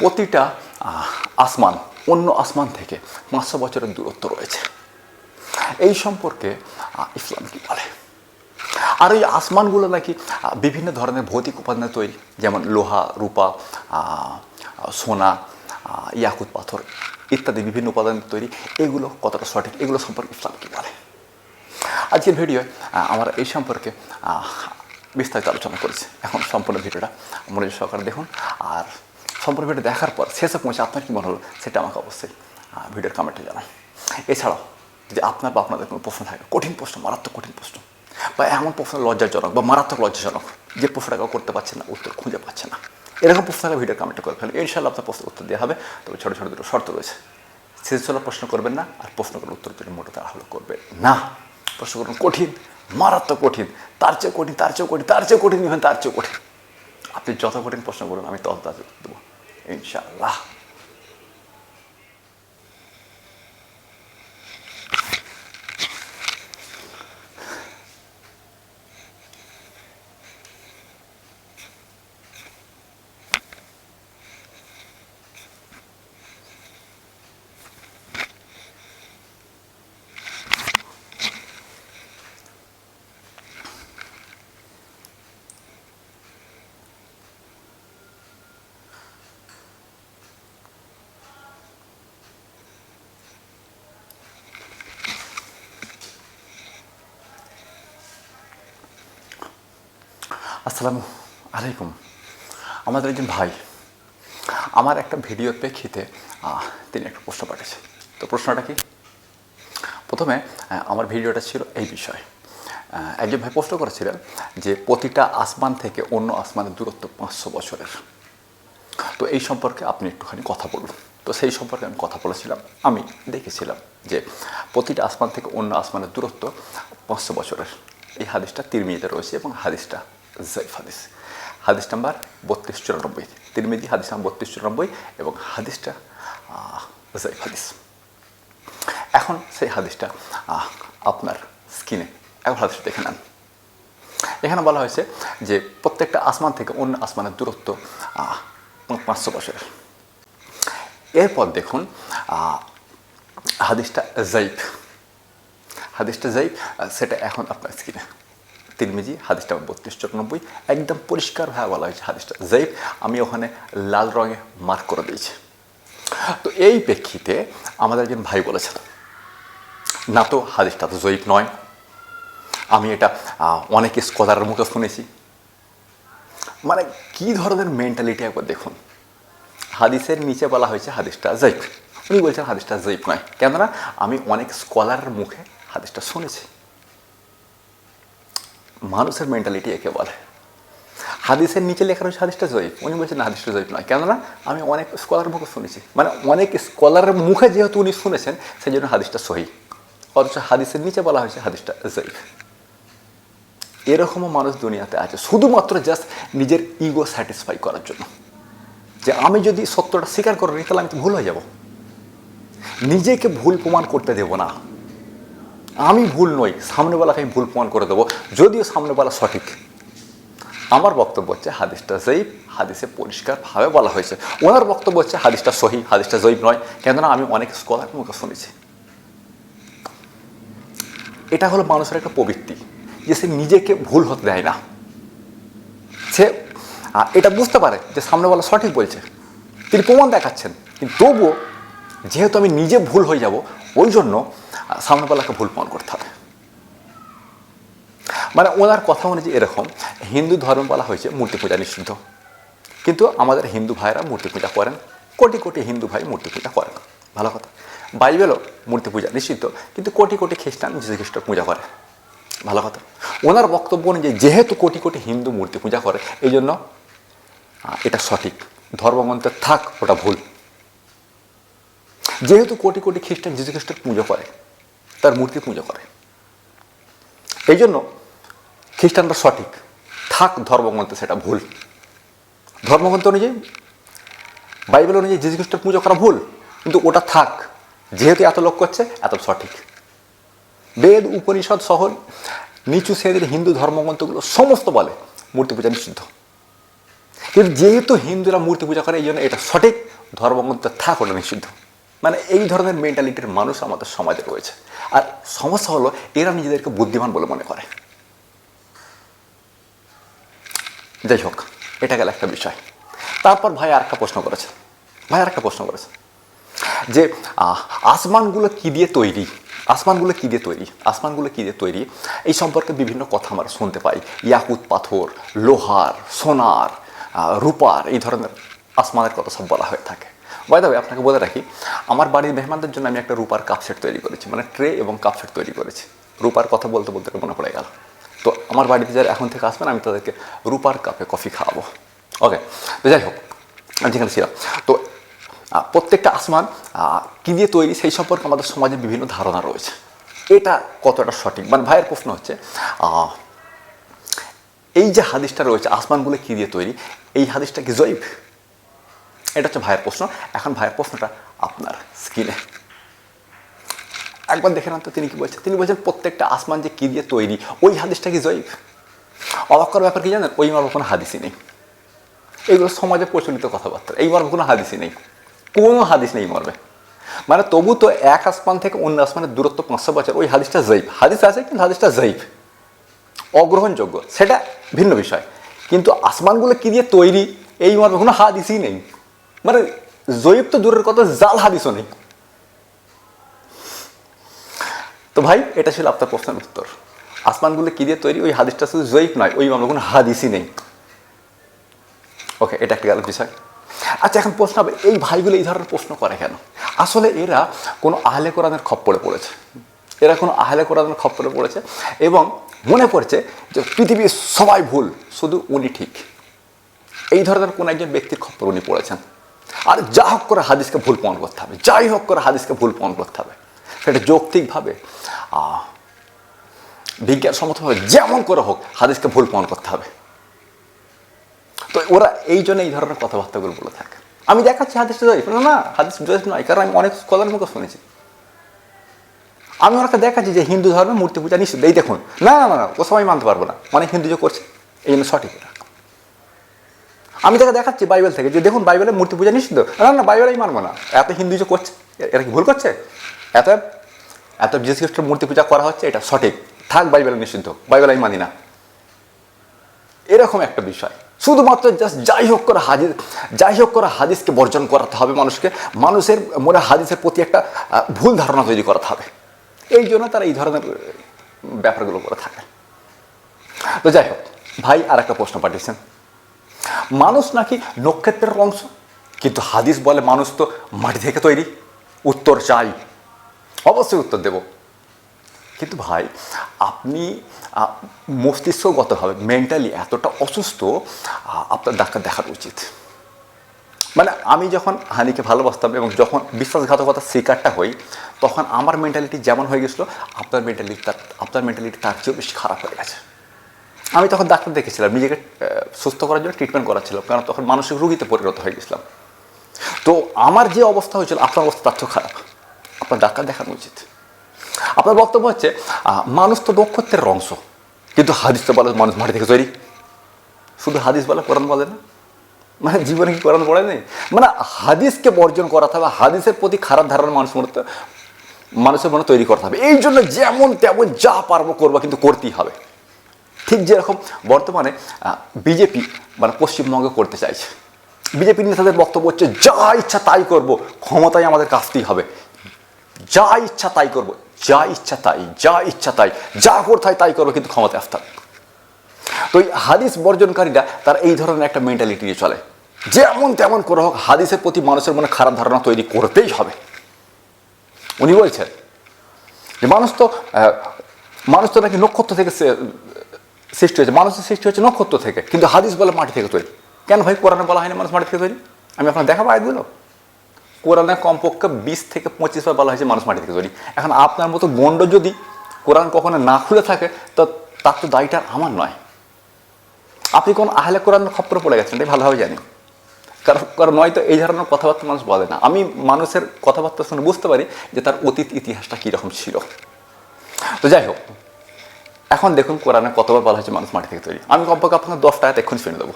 প্রতিটা আসমান, অন্য আসমান থেকে পাঁচশো বছরের দূরত্ব রয়েছে। এই সম্পর্কে ইসলাম কি বলে? আর এই আসমানগুলো নাকি বিভিন্ন ধরনের ভৌতিক উপাদানে তৈরি, যেমন লোহা, রূপা সোনা ইয়াকুত পাথর ইত্যাদি বিভিন্ন উপাদান তৈরি। এগুলো কতটা সঠিক? এগুলো সম্পর্কে ইসলাম কি বলে? আজকের ভিডিওয় আমরা এই সম্পর্কে বিস্তারিত আলোচনা করেছি। এখন সম্পূর্ণ ভিডিওটা মনোযোগ সহকারে দেখুন। আর সম্পূর্ণ ভিডিও দেখার পর শেষে পৌঁছে আপনার কী মনে হলো? সেটা আমাকে অবশ্যই ভিডিওর কমেন্টে জানান। এছাড়াও, যদি আপনার বা আপনাদের কোনো প্রশ্ন থাকে, কঠিন প্রশ্ন, মারাত্মক কঠিন প্রশ্ন, বা এমন প্রশ্ন লজ্জাজনক বা মারাত্মক লজ্জাজনক, যে প্রশ্নটা কেউ করতে পারছে না, উত্তর খুঁজে পাচ্ছে না, এরকম প্রশ্ন থাকলে ভিডিও কমেন্টে করে ফেলেন। ইনশাল্লাহ আপনার প্রশ্নের উত্তর দেওয়া হবে। তবে ছোটো ছোটো দুটো শর্ত রয়েছে। সৃজনশীল প্রশ্ন করবেন না, আর প্রশ্ন উত্তর দিলে মোটো তারা হলো করবেন না। প্রশ্ন করুন কঠিন, মারাত্মক কঠিন, তার চেয়ে কঠিন, তার চেয়েও কঠিন, তার চেয়েও কঠিন ইভেন তার চেয়েও কঠিন। আপনি যত কঠিন প্রশ্ন করুন, আমি তত দেবো। inshallah。আসসালামু আলাইকুম। আমাদের একজন ভাই, আমার একটা ভিডিওর প্রেক্ষিতে তিনি একটা প্রশ্ন পাঠিয়েছে। তো প্রশ্নটা কি? প্রথমে আমার ভিডিওটা ছিল এই বিষয়ে। একজন ভাই প্রশ্ন করেছিলেন যে, প্রতিটা আসমান থেকে অন্য আসমানের দূরত্ব পাঁচশো বছরের। তো এই সম্পর্কে আপনি একটুখানি কথা বলুন। তো সেই সম্পর্কে আমি কথা বলেছিলাম। আমি দেখেছিলাম যে, প্রতিটা আসমান থেকে অন্য আসমানের দূরত্ব পাঁচশো বছরের। এই হাদিসটা তিরমিয়েতে রয়েছে এবং হাদিসটা জৈফ হাদিস হাদিস নাম্বার বত্রিশ চুরানব্বই। তিরমিজি হাদিস নাম্বার বত্রিশ চুরানব্বই এবং হাদিসটা জৈফ হাদিস এখন সেই হাদিসটা আপনার স্কিনে এখন হাদিসটা দেখে নেন। এখানে বলা হয়েছে যে প্রত্যেকটা আসমান থেকে অন্য আসমানের দূরত্ব পাঁচশো বছরের। এরপর দেখুন হাদিসটা জাইফ হাদিসটা জাইফ সেটা এখন আপনার স্ক্রিনে। তিরমিজি হাদিসটা বত্রিশ চুরানব্বই, একদম পরিষ্কার পরিষ্কারভাবে বলা হয়েছে হাদিসটা। জাইফ আমি ওখানে লাল রঙে মার্ক করে দিয়েছি। তো এই প্রেক্ষিতে আমাদের একজন ভাই বলেছেন, না তো, হাদিসটা তো জয়ীফ নয়। আমি এটা অনেক স্কলারের মুখে শুনেছি। মানে কি ধরনের মেন্টালিটি একবার দেখুন। হাদিসের নিচে বলা হয়েছে হাদিসটা জৈব উনি বলছেন হাদিসটা জৈব নয়। কেননা, আমি অনেক স্কলারের মুখে হাদিসটা শুনেছি। মানুষের মেন্টালিটি একে বলে। হাদিসের নিচে লেখা রয়েছে হাদিসটা জয়ীফ। উনি বলছেন হাদিসটা জয়ীফ নয়। কেননা, আমি অনেক স্কলারের মুখে শুনেছি। মানে অনেক স্কলারের মুখে যেহেতু উনি শুনেছেন সেই জন্য হাদিসটা সহি। অথচ হাদিসের নিচে বলা হয়েছে হাদিসটা জয়ীফ। এরকমও মানুষ দুনিয়াতে আছে, শুধুমাত্র জাস্ট নিজের ইগো স্যাটিসফাই করার জন্য। যে আমি যদি সত্যটা স্বীকার করে নিই, তাহলে আমি তো ভুল হয়ে যাব। নিজেকে ভুল প্রমাণ করতে দেব না। আমি ভুল নই সামনেবেলাকে আমি ভুল প্রমাণ করে দেবো, যদিও সামনেবেলা সঠিক। আমার বক্তব্য হচ্ছে হাদিসটা জয়ীব হাদিসে পরিষ্কারভাবে বলা হয়েছে। ওনার বক্তব্য হচ্ছে হাদিসটা সহি, হাদিসটা জয়ীব নয়, কেননা আমি অনেক স্কলার মুখে শুনেছি। এটা হলো মানুষের একটা প্রবৃত্তি, যে সে নিজেকে ভুল হতে দেয় না। সে এটা বুঝতে পারে যে সামনেওয়ালা সঠিক বলছে। তিনি প্রমাণ দেখাচ্ছেন, কিন্তু তবুও যেহেতু আমি নিজে ভুল হয়ে যাব ওই জন্য আহ, সামনেওয়ালাকে ভুল প্রমাণ করতে হবে। মানে ওনার কথা অনুযায়ী এরকম হিন্দু ধর্ম বলা হয়েছে মূর্তি পূজা নিষিদ্ধ। কিন্তু আমাদের হিন্দু ভাইরা মূর্তি পূজা করেন কোটি কোটি হিন্দু ভাই মূর্তি পূজা করেন। ভালো কথা। বাইবেলও মূর্তি পূজা নিষিদ্ধ কিন্তু কোটি কোটি খ্রিস্টান যীশু খ্রিস্ট পূজা করে। ভালো কথা। ওনার বক্তব্য অনুযায়ী যেহেতু কোটি কোটি হিন্দু মূর্তি পূজা করে এই জন্য এটা সঠিক। ধর্মগ্রন্থে থাক ওটা ভুল। যেহেতু কোটি কোটি খ্রিস্টান যীশু খ্রিস্টের পুজো করে, তার মূর্তি পুজো করে। এই জন্য খ্রিস্টানরা সঠিক। থাক ধর্মগ্রন্থে সেটা ভুল। ধর্মগ্রন্থ অনুযায়ী, বাইবেল অনুযায়ী যীশু খ্রিস্টের পুজো করা ভুল, কিন্তু ওটা থাক। যেহেতু এত লোক করছে, এত সঠিক। বেদ, উপনিষদ সহ নিচু শ্রেণির হিন্দু ধর্মগ্রন্থগুলো সমস্ত বলে মূর্তি পূজা নিষিদ্ধ। কিন্তু যেহেতু হিন্দুরা মূর্তি পূজা করে, এই জন্য এটা সঠিক। ধর্মগ্রন্থ থাকা নিষিদ্ধ। মানে এই ধরনের মেন্টালিটির মানুষ আমাদের সমাজে রয়েছে। আর সমস্যা হলো, এরা নিজেদেরকে বুদ্ধিমান বলে মনে করে। যাই হোক, এটা গেল একটা বিষয়। তারপর ভাই আর একটা প্রশ্ন করেছে। ভাই আর একটা প্রশ্ন করেছে। যে আসমানগুলো কী দিয়ে তৈরি? আসমানগুলো কী দিয়ে তৈরি? আসমানগুলো কী দিয়ে তৈরি? এই সম্পর্কে বিভিন্ন কথা আমরা শুনতে পাই। ইয়াকুত পাথর, লোহার, সোনার রূপার, এই ধরনের আসমানের কথা সব বলা হয়ে থাকে। বাই দাবে আপনাকে বলে রাখি, আমার বাড়ির মেহমানদের জন্য আমি একটা রূপার কাপ সেট তৈরি করেছি মানে ট্রে এবং কাপ সেট তৈরি করেছি। রূপার কথা বলতে বলতে মনে পড়ে গেল। তো আমার বাড়িতে যারা এখন থেকে আসবেন, আমি তাদেরকে রূপার কাপে কফি খাওয়াবো। ওকে তো যাই হোক যেখানে ছিলাম। তো প্রত্যেকটা আসমান কি দিয়ে তৈরি সেই সম্পর্কে আমাদের সমাজে বিভিন্ন ধারণা রয়েছে। এটা কতটা সঠিক? মানে ভাইয়ের প্রশ্ন হচ্ছে এই যে হাদিসটা রয়েছে, আসমানগুলো কী দিয়ে তৈরি? এই হাদিসটা কি জৈব এটা হচ্ছে ভাইয়ের প্রশ্ন। এখন ভাইয়ের প্রশ্নটা আপনার স্কিনে একবার দেখে নেন তো তিনি কি বলছেন। তিনি বলছেন, প্রত্যেকটা আসমান যে কী দিয়ে তৈরি, ওই হাদিসটা কি জৈব করার ব্যাপার কি জানেন? ওই মর্ম কোনো হাদিসই নেই। এগুলো সমাজে প্রচলিত কথাবার্তা। এই মর্মে কোনো হাদিসই নেই। কোনো হাদিস নেই মর্মে। মানে তবু তো এক আসমান থেকে অন্য আসমানের দূরত্ব পাঁচশো বছর। ওই হাদিসটা জৈব হাদিস আছে, কিন্তু হাদিসটা জৈব অগ্রহণযোগ্য। সেটা ভিন্ন বিষয়। কিন্তু আসমানগুলো কী দিয়ে তৈরি, এই মর্মে কোনো হাদিসই নেই। মানে জৈব তো দূরের কথা, জাল হাদিসও নেই। তো ভাই, এটা ছিল আপনার প্রশ্নের উত্তর। আসমানগুলো কি দিয়ে তৈরি? ওই হাদিসটা শুধু জৈব নয়, ওই মামলা কোনো হাদিসই নেই। ওকে এটা একটা গেল বিষয়। আচ্ছা এখন প্রশ্ন হবে, এই ভাইগুলো এই ধরনের প্রশ্ন করে কেন? আসলে এরা কোনো আহলে কোরআনের খপ্পরে পড়েছে। এরা কোনো আহলে কোরআনের খপ্পরে পড়েছে এবং মনে পড়ছে যে পৃথিবীর সবাই ভুল, শুধু উনি ঠিক। এই ধরনের কোনো একজন ব্যক্তির খপ্পর উনি পড়েছেন। আর যা হোক করে হাদিসকে ভুল প্রমাণ করতে হবে, যাই হোক করে হাদিসকে ভুল প্রমাণ করতে হবে, সেটা যৌক্তিকভাবে বিজ্ঞানসম্মতভাবে যেমন করে হোক হাদিসকে ভুল প্রমাণ করতে হবে। তো ওরা এই জন্য এই ধরনের কথাবার্তাগুলো বলে থাকে। আমি দেখাচ্ছি হাদিসটা না না, হাদিস জয়ীফ নয়, কারণ আমি অনেক স্কলার মুখে শুনেছি। আমি ওনাকে দেখাচ্ছি যে হিন্দু ধর্মে মূর্তি পূজা নিষিদ্ধ, এই দেখুন। না না না, ও সবাই মানতে পারব না অনেক হিন্দু যে করছে, এই জন্য সঠিক আমি তাকে দেখাচ্ছি বাইবেল থেকে, যে দেখুন বাইবেলে মূর্তি পূজা নিষিদ্ধ। না না, বাইবেল আমি মানবো না। এত হিন্দু যে করছে, এ- এরা কি ভুল করছে? এত এত বিশেষ খ্রিস্টের মূর্তি পূজা করা হচ্ছে, এটা সঠিক। থাক, বাইবেলে নিষিদ্ধ, বাইবেল আমি মানি না। এরকম একটা বিষয়। শুধুমাত্র জাস্ট যাই হোক করে হাদিস, যাই হোক করে হাদিসকে বর্জন করাতে হবে মানুষকে, মানুষের মনে হাদিসের প্রতি একটা ভুল ধারণা তৈরি করাতে হবে। এই জন্য তারা এই ধরনের ব্যাপারগুলো করে থাকে। তো যাই হোক, ভাই আর একটা প্রশ্ন পাঠিয়েছেন। মানুষ নাকি নক্ষত্রের অংশ? কিন্তু হাদিস বলে মানুষ তো মাটি থেকে তৈরি। উত্তর চাই। অবশ্যই উত্তর দেব। কিন্তু ভাই, আপনি মস্তিষ্কগতভাবে মেন্টালি এতটা অসুস্থ আপনার ডাক্তার দেখানো উচিত। মানে আমি যখন হানিকে ভালোবাসতাম এবং যখন বিশ্বাসঘাতকতার শিকারটা হই, তখন আমার মেন্টালিটি যেমন হয়ে গেছিল, আপনার মেন্টালিটি তার আপনার মেন্টালিটি তার চেয়েও বেশি খারাপ হয়ে গেছে। আমি তখন ডাক্তার দেখেছিলাম, নিজেকে সুস্থ করার জন্য ট্রিটমেন্ট করাচ্ছিলাম, কারণ তখন মানসিক রোগীতে পরিণত হয়ে গেছিলাম। তো আমার যে অবস্থা হয়েছিল, আপনার অবস্থা তার খারাপ। আপনার ডাক্তার দেখানো উচিত। আপনার বক্তব্য হচ্ছে মানুষ তো নক্ষত্রের অংশ, কিন্তু হাদিস তো বলে মানুষ মাটি থেকে তৈরি। শুধু হাদিস বলে, কোরআন বলে না। মানে জীবনে কি কোরআন পড়ে নেই মানে হাদিসকে বর্জন করাতে হবে হাদিসের প্রতি খারাপ ধারণা মানুষ মনে মানুষের মনে তৈরি করতে হবে এই জন্য যেমন তেমন যা পারব করব, কিন্তু করতেই হবে। ঠিক যেরকম বর্তমানে বিজেপি মানে পশ্চিমবঙ্গে করতে চাইছে। বিজেপি নেতাদের বক্তব্য হচ্ছে, যা ইচ্ছা তাই করব ক্ষমতায় আমাদের কাছতেই হবে। যা ইচ্ছা তাই করব, যা ইচ্ছা তাই, যা ইচ্ছা তাই, যা করতে তাই করব, কিন্তু ক্ষমতায় আসতে তো এই হাদিস বর্জনকারীরা, তারা এই ধরনের একটা মেন্টালিটি নিয়ে চলে। যেমন তেমন করে হোক, হাদিসের প্রতি মানুষের মনে খারাপ ধারণা তৈরি করতেই হবে। উনি বলছেন যে, মানুষ তো মানুষ তো নাকি নক্ষত্র থেকে সৃষ্টি হয়েছে, মানুষের সৃষ্টি হচ্ছে নক্ষত্র থেকে, কিন্তু হাদিস বলে মাটি থেকে তৈরি। কেন ভাই? কোরআনে বলা হয়নি মানুষ মাটি থেকে তৈরি? আমি আপনার দেখাবো আয়াতগুলো। কোরআনে কমপক্ষে বিশ থেকে পঁচিশ বার বলা হয়েছে মানুষ মাটি থেকে তৈরি। এখন আপনার মতো গণ্ড যদি কোরআন কখনো না খুলে থাকে, তো তার তো দায়টা আমার নয়। আপনি কোন আহলে কোরআন খপ্পরে পড়ে গেছেন এটাই ভালোভাবে জানি। কারণ কারণ নয়তো এই ধরনের কথাবার্তা মানুষ বলে না। আমি মানুষের কথাবার্তা শুনে বুঝতে পারি যে তার অতীত ইতিহাসটা কীরকম ছিল। তো যাই হোক এখন দেখুন কোরআনে কতবার বলা হয়েছে মানুষ মাটি থেকে তৈরি। আমি কমপক্ষে আপনাকে দশটা আয়াত এক্ষুনি শুনে দেবো।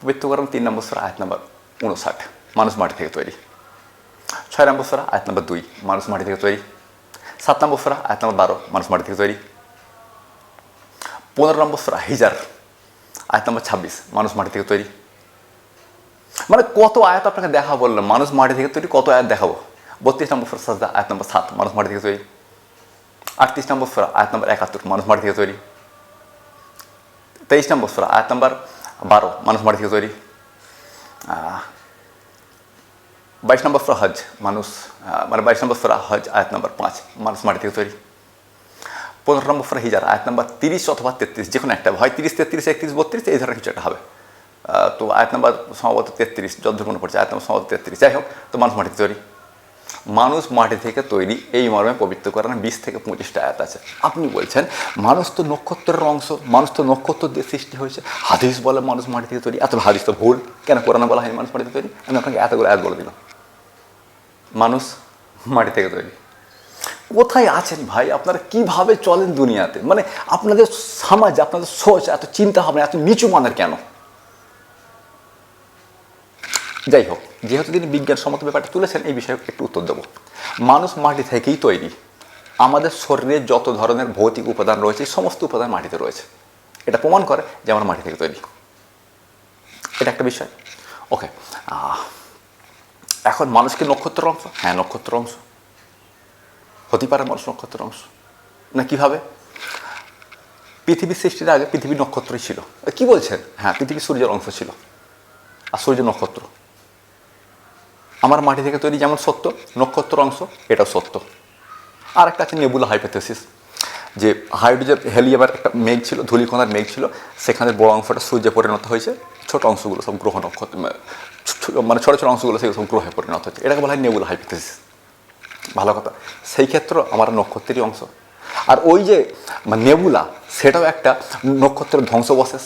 পবিত্রকরণ তিন নম্বর সুরা, আয়াত নম্বর উনষাট মানুষ মাটি থেকে তৈরি। ছয় নম্বর সুরা, আয়াত নম্বর দুই, মানুষ মাটি থেকে তৈরি। সাত নম্বর সুরা, আয়াত নম্বর বারো, মানুষ মাটি থেকে তৈরি। পনেরো নম্বর সুরা, হিজার, আয়াত নম্বর ছাব্বিশ, মানুষ মাটি থেকে তৈরি। মানে কত আয়াত আপনাকে দেখা বললাম, মানুষ মাটি থেকে তৈরি কত আয়াত দেখাবো? বত্রিশ নম্বর সাজদা, আয়াত নম্বর সাত, মানুষ মাটি থেকে তৈরি। আটত্রিশ নম্বর সুরা আয়াত নম্বর একাত্তর মানুষ মাটি থেকে তৈরি তেইশ নম্বর সুরা আয়াত নম্বর বারো মানুষ মাটি থেকে তৈরি বাইশ নম্বর সুরা হজ মানুষ মানে বাইশ নম্বর সুরা হজ আয়াত নম্বর পাঁচ মানুষ মাটি থেকে তৈরি পনেরো নম্বর সুরা হিজার আয়াত নম্বর তিরিশ অথবা তেত্রিশ যে কোনো একটা হয় তিরিশ তেত্রিশ একত্রিশ বত্রিশ এই ধরনের কিছু একটা হবে তো আয়াত নম্বর সম্ভবত তেত্রিশ যদ্দূর মনে পড়ছে আয়াত নম্বর সম্ভবত তেত্রিশ যাই হোক তো মানুষ মাটি তৈরি মানুষ মাটি থেকে তৈরি, এই মর্মে পবিত্র করার বিশ থেকে পঁচিশটা আয়াত আছে। আপনি বলছেন, মানুষ তো নক্ষত্রের অংশ, মানুষ তো নক্ষত্র দিয়ে সৃষ্টি হয়েছে। হাদিস বলে মানুষ মাটি থেকে তৈরি, এত হাদিস তো ভুল। কেন কোরআনে বলা হয় মানুষ মাটি থেকে তৈরি? আমি আপনাকে এতগুলো আয়াত বলে দিলাম। মানুষ মাটি থেকে তৈরি। কোথায় আছেন ভাই? আপনারা কীভাবে চলেন দুনিয়াতে? মানে আপনাদের সমাজ, আপনাদের সোচ, এত চিন্তা ভাবনা, এত নিচু মানের কেন? যাই হোক। যেহেতু তিনি বিজ্ঞানসম্মত ব্যাপারটা তুলেছেন, এই বিষয়ে একটু উত্তর দেবো। মানুষ মাটি থেকেই তৈরি। আমাদের শরীরে যত ধরনের ভৌতিক উপাদান রয়েছে, সমস্ত উপাদান মাটিতে রয়েছে। এটা প্রমাণ করে যে আমরা মাটি থেকে তৈরি। এটা একটা বিষয়। ওকে এখন মানুষ কি নক্ষত্রের অংশ? হ্যাঁ নক্ষত্রের অংশ। হতে পারে মানুষ নক্ষত্রের অংশ। না, কীভাবে? পৃথিবী সৃষ্টির আগে পৃথিবী নক্ষত্রই ছিল। কি বলছেন? হ্যাঁ পৃথিবী সূর্যের অংশ ছিল। আর সূর্য নক্ষত্র। আমার মাটি থেকে তৈরি যেমন সত্য, নক্ষত্র অংশ, এটাও সত্য। আর একটা আছে নেবুলা হাইপোথেসিস, যে হাইড্রোজেন, হেলিয়ামের একটা মেঘ ছিল, ধূলিকণার মেঘ ছিল, সেখানে বড় অংশটা সূর্যে পরিণত হয়েছে, ছোট অংশগুলো সব গ্রহ নক্ষত্র মানে ছোটো ছোটো অংশগুলো সেগুলো সব গ্রহে পরিণত হচ্ছে এটাকে বলা হয় নেবুলা হাইপোথেসিস। ভালো কথা। সেই ক্ষেত্রে আমার নক্ষত্রেরই অংশ। আর ওই যে মানে নেবুলা, সেটাও একটা নক্ষত্রের ধ্বংসবশেষ।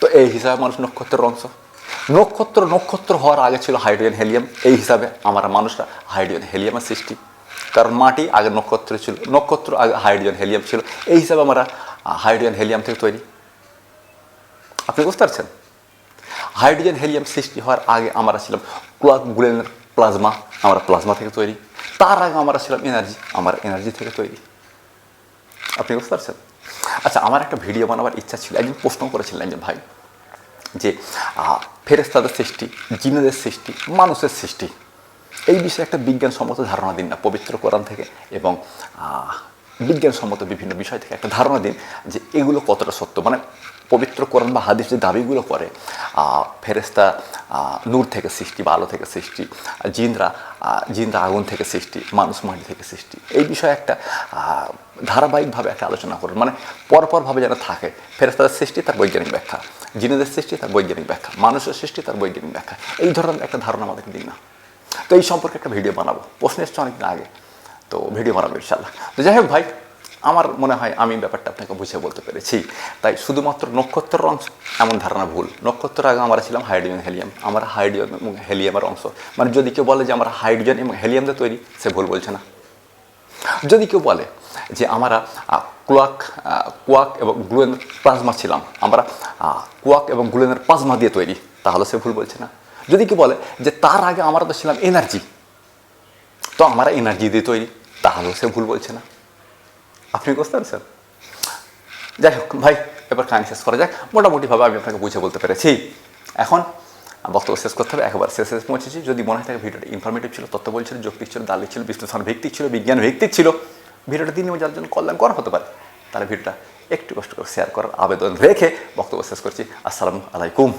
তো এই হিসাবে মানুষ নক্ষত্রের অংশ। নক্ষত্র নক্ষত্র হওয়ার আগে ছিল হাইড্রোজেন, হেলিয়াম। এই হিসাবে আমরা মানুষরা হাইড্রোজেন, হেলিয়ামের সৃষ্টি। কারণ মাটি আগে নক্ষত্র ছিল, নক্ষত্র আগে হাইড্রোজেন, হেলিয়াম ছিল। এই হিসাবে আমরা হাইড্রোজেন, হেলিয়াম থেকে তৈরি। আপনি বুঝতে পারছেন? হাইড্রোজেন, হেলিয়াম সৃষ্টি হওয়ার আগে আমরা ছিলাম কোয়াগুলেনের প্লাজমা, আমরা প্লাজমা থেকে তৈরি। তার আগে আমরা ছিলাম এনার্জি, আমার এনার্জি থেকে তৈরি। আপনি বুঝতে পারছেন? আচ্ছা আমার একটা ভিডিও বানাবার ইচ্ছা ছিল, একজন প্রশ্ন করেছিলেন যে ভাই যে আহ, ফেরেশতাদের সৃষ্টি জিনেদের সৃষ্টি মানুষের সৃষ্টি এই বিষয়ে একটা বিজ্ঞানসম্মত ধারণা দিন না পবিত্র কোরআন থেকে এবং বিজ্ঞানসম্মত বিভিন্ন বিষয় থেকে একটা ধারণা দিন যে এগুলো কতটা সত্য। মানে পবিত্র কোরআন বা হাদিস যে দাবিগুলো করে আহ, নূর থেকে সৃষ্টি বা আলো থেকে সৃষ্টি জিনরা জিনরা আগুন থেকে সৃষ্টি মানুষ মাটি থেকে সৃষ্টি এই বিষয়ে একটা ধারাবাহিকভাবে একটা আলোচনা করুন। মানে পরপরভাবে যেন থাকে ফেরেস্তাদের সৃষ্টি তার বৈজ্ঞানিক ব্যাখ্যা। জিনেদের সৃষ্টি, তার বৈজ্ঞানিক ব্যাখ্যা। মানুষের সৃষ্টি, তার বৈজ্ঞানিক ব্যাখ্যা। এই ধরনের একটা ধারণা আমাদেরকে দিন না। তো এই সম্পর্কে একটা ভিডিও বানাবো। প্রশ্ন এসছে অনেকদিন আগে। তো ভিডিও বানাবো ইনশাল্লাহ তো যাই হোক ভাই, আমার মনে হয় আমি ব্যাপারটা আপনাকে বুঝিয়ে বলতে পেরেছি। তাই শুধুমাত্র নক্ষত্রের অংশ এমন ধারণা ভুল। নক্ষত্রের আগে আমরা ছিলাম হাইড্রোজেন, হেলিয়াম। আমরা হাইড্রোজেন এবং হেলিয়ামের অংশ। মানে যদি কেউ বলে যে আমরা হাইড্রোজেন এবং হেলিয়াম দিয়ে তৈরি, সে ভুল বলছে না। যদি কেউ বলে যে আমরা কোয়াক কোয়াক এবং গ্লুয়েনের প্লাজমা ছিলাম আমরা। কোয়াক এবং গ্লুয়েনের প্লাজমা দিয়ে তৈরি, তাহলে সে ভুল বলছে না। যদি কেউ বলে যে তার আগে আমরা তো ছিলাম এনার্জি তো আমরা এনার্জি দিয়ে তৈরি, তাহলেও সে ভুল বলছে না। আপনি বুঝতে পারছেন? যাই হোক, ভাই, এবার কাহিনী শেষ করা যাক। মোটামুটিভাবে আমি আপনাকে বুঝে বলতে পেরেছি। এখন বক্তব্য শেষ করতে হবে, একবার শেষে পৌঁছেছি। যদি মনে হয় থাকে ভিডিওটা ইনফরমেটিভ ছিল তথ্য বলছিল যৌক্তিক ছিল দালিক ছিল বিশ্লেষণ ভিত্তিক ছিল, বিজ্ঞান ভিত্তিক ছিল ভিডিওটা দিন যার জন্য কল্যাণ করা হতে পারে তাহলে ভিডিওটা একটু কষ্ট করে শেয়ার করার আবেদন রেখে বক্তব্য শেষ করছি। আসসালামু আলাইকুম।